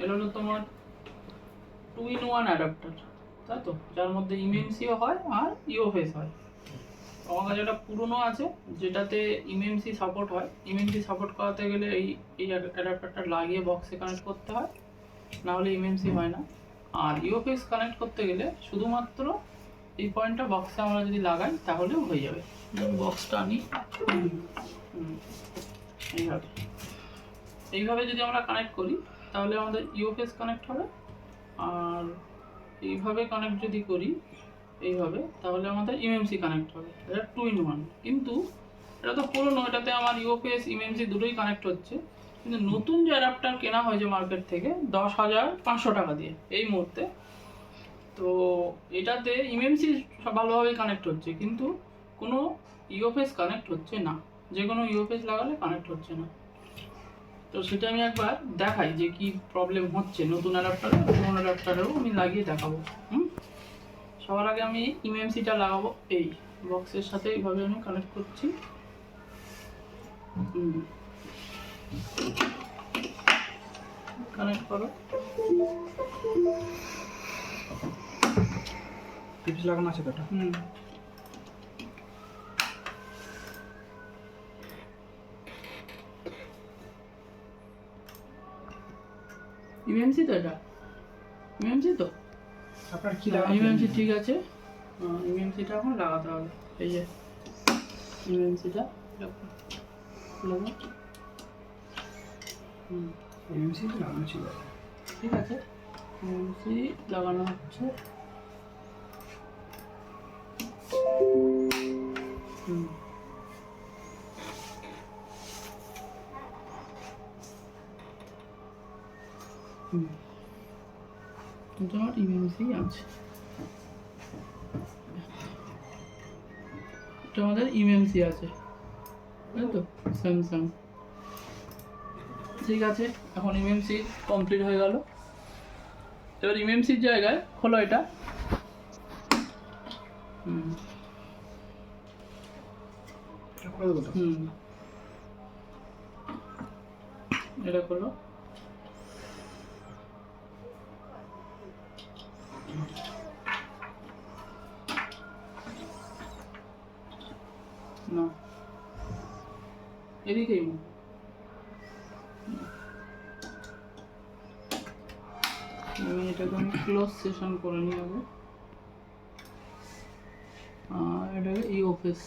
এটা হলো তোমার টু ইন ওয়ান অ্যাডাপ্টার তাই তো? যার মধ্যে ইমেমসিও হয় আর ইওফেস হয়। আমার কাছে একটা পুরনো আছে যেটাতে ইমেমসি সাপোর্ট হয়। ইমেমসি সাপোর্ট করাতে গেলে এই এই অ্যাডাপ্টারটা লাগিয়ে বক্সে কানেক্ট করতে হয় না হলে ইমেমসি হয় না। আর ইওফেস কানেক্ট করতে গেলে শুধুমাত্র এই পয়েন্টটা বক্সে আমরা যদি লাগাই তাহলেও হয়ে যাবে। বক্সটা আনি। এইভাবে। এইভাবে যদি আমরা কানেক্ট করি তাহলে আমাদের ইওফেস কানেক্ট হবে। আর এইভাবে কানেক্ট যদি করি, এইভাবে, তাহলে আমাদের ইএমসি কানেক্ট হবে। এটা টু ইন ওয়ান কিন্তু এটা তো পুরোনো, এটাতে আমার ইউপিএস ইএমসি দুটোই কানেক্ট হচ্ছে। কিন্তু নতুন যে অ্যাডাপ্টার কেনা হয়েছে মার্কেট থেকে, দশ হাজার পাঁচশো টাকা দিয়ে, এই মুহূর্তে। তো এটাতে ইমএমসি ভালোভাবেই কানেক্ট হচ্ছে, কিন্তু কোনো ইউপিএস কানেক্ট হচ্ছে না। যে কোনো ইউপিএস লাগালে কানেক্ট হচ্ছে না। তো সেটা আমি একবার দেখাই যে কি প্রবলেম হচ্ছে। নতুন অ্যাডাপ্টারে পুরোনো অ্যাডাপ্টারেও আমি লাগিয়ে দেখাবো। হুম? সবার আগে আমি ইএমসিটা লাগাবো। এই বক্সের সাথে এইভাবে আমি কানেক্ট করছি। কানেক্ট করো। টিপস লাগানো আছে তো হুম। ইএমসি তো এটা? ইএমসি তো? আপনার কি ইএমসি ঠিক আছে। ইএমসিটা এখন লাগাতে হবে। এই যে ইএমসিটা লাগাবো হুম। এমসি লাগানো ছিল। ঠিক আছে। ইএমসি লাগানো হচ্ছে। হুম। কিন্তু আমার ইএমসি আছে। এটা আমাদের ইএমসি আছে। তাই তো স্যামসাং ঠিক আছে এখন ইএমসি কমপ্লিট হয়ে গেল। এবার ইএমসির জায়গায় হলো এটা। হুম। হুম। এটা করল না এদিকেই। আমি এটাকে আমি ক্লোজ সেশন করে নিয়ে যাব। আর এটাকে ই অফিস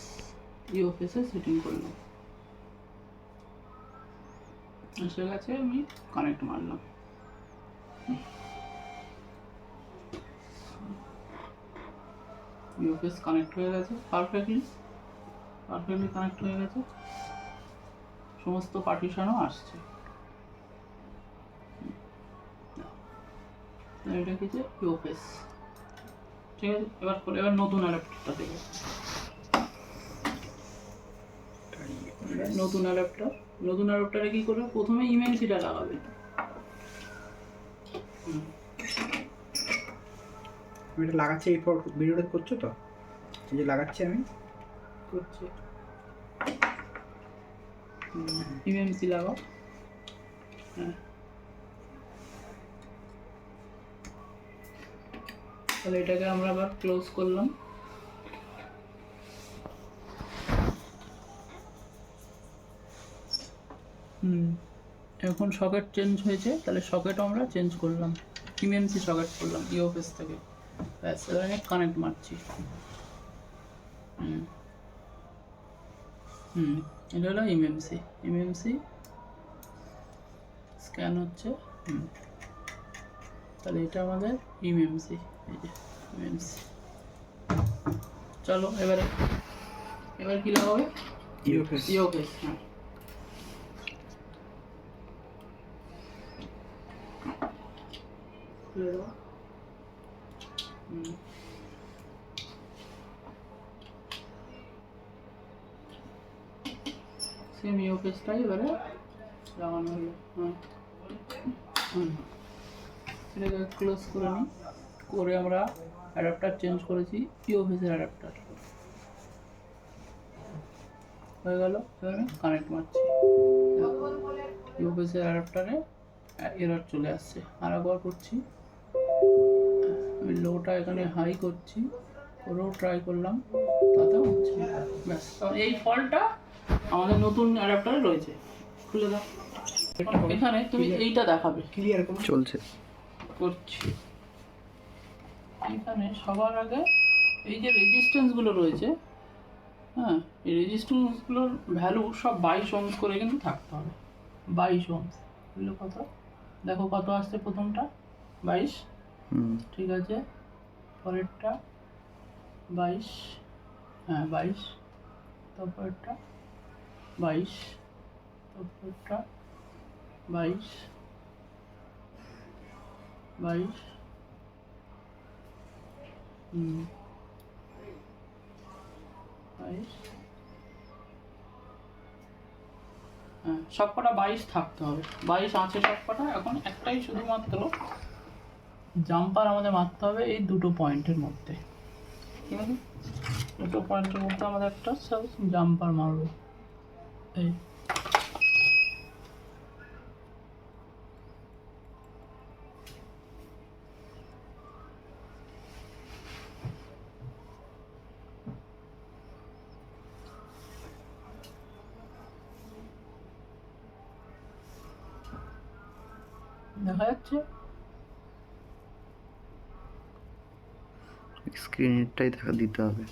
ই অফিসে সেটিং করে নেব। এসে গেছে আমি কানেক্ট মারলাম। ইউপিএস কানেক্ট হয়ে গেছে পারফেক্টলি পারফেক্টলি কানেক্ট হয়ে গেছে। সমস্ত পার্টিশনও আসছে। এটা কিছু ইউপিএস ঠিক আছে, এবার করে, এবার নতুন অ্যাডাপ্টারটা দেখে। নতুন অ্যাডাপ্টার নতুন অ্যাডাপ্টারে কি করবে? প্রথমে ইমেনসিটা লাগাবে। আমি এটা লাগাচ্ছি, এরপর ভিডিওটা করছ তো? এই যে লাগাচ্ছি আমি। করছে। ইএমসি লাগাও। হ্যাঁ। তাহলে এটাকে আমরা আবার ক্লোজ করলাম। হুম। এখন সকেট চেঞ্জ হয়েছে, তাহলে সকেট আমরা চেঞ্জ করলাম। ইএমসি সকেট করলাম ইওফেস থেকে। ব্যাস, এবার আমি কানেক্ট মারছি। হুম। হুম এটা হলো ইএমসি ইএমসি স্ক্যান হচ্ছে হুম। তাহলে এটা আমাদের ইএমসি এই যে ইএমসি চলো এবারে এবার কি লাগাবে? ইউএফএস ইওকেস হ্যাঁ। খুলে দেবো। হুম। সেম ইওকেসটাই এবারে লাগানো হলো। হ্যাঁ। হুম। এটাকে ক্লোজ করে নিই। করে আমরা অ্যাডাপ্টার চেঞ্জ করেছি। ইওফেসের অ্যাডাপ্টার হয়ে গেল? এবার কানেক্ট মারছি। ইউপিএসের অ্যাডাপ্টারে এরর চলে আসছে। আর একবার করছি। আমি লোটা এখানে হাই করছি। করেও ট্রাই করলাম। তাতেও হচ্ছে। ব্যাস। এই ফলটা আমাদের নতুন অ্যাডাপ্টারে রয়েছে। খুলে দাও। এখানে তুমি এইটা দেখাবে। ক্লিয়ার করুন চলছে। করছি। এখানে সবার আগে এই যে রেজিস্ট্যান্সগুলো রয়েছে হ্যাঁ এই রেজিস্ট্যান্সগুলোর ভ্যালু সব বাইশ ওমস করে কিন্তু থাকতে হবে। বাইশ ওমস এগুলো কত? দেখো কত আসছে প্রথমটা? বাইশ। হুম। ঠিক আছে। পরেরটা বাইশ। হ্যাঁ বাইশ। তারপরেরটা বাইশ তারপরেরটা বাইশ বাইশ বাইশ হ্যাঁ সবকটা বাইশ থাকতে হবে। বাইশ আছে সবকটা, এখন একটাই শুধুমাত্র জাম্পার আমাদের মারতে হবে এই দুটো পয়েন্টের মধ্যে। ঠিক আছে? দুটো পয়েন্টের মধ্যে আমাদের একটা জাম্পার মারবো। এই দেখা যাচ্ছে স্ক্রিনেরটাই দেখা দিতে হবে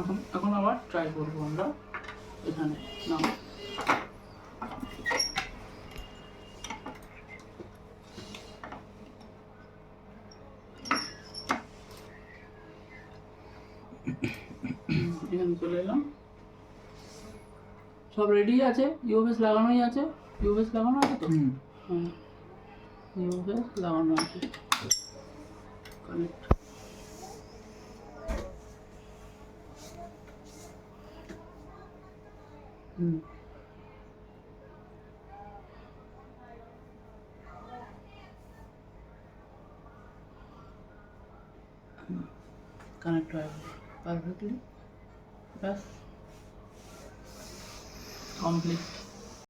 এখন এখন আবার ট্রাই করব আমরা। এখানে নাও। এখানে চলে এলাম। সব রেডি আছে? ইউবেস লাগানোই আছে? ইউবেস লাগানো আছে তো? হুম। হ্যাঁ। ইউবেস লাগানো আছে। কানেক্ট হুম কানেক্ট হয়ে পারফেক্টলি ব্যাস কমপ্লিট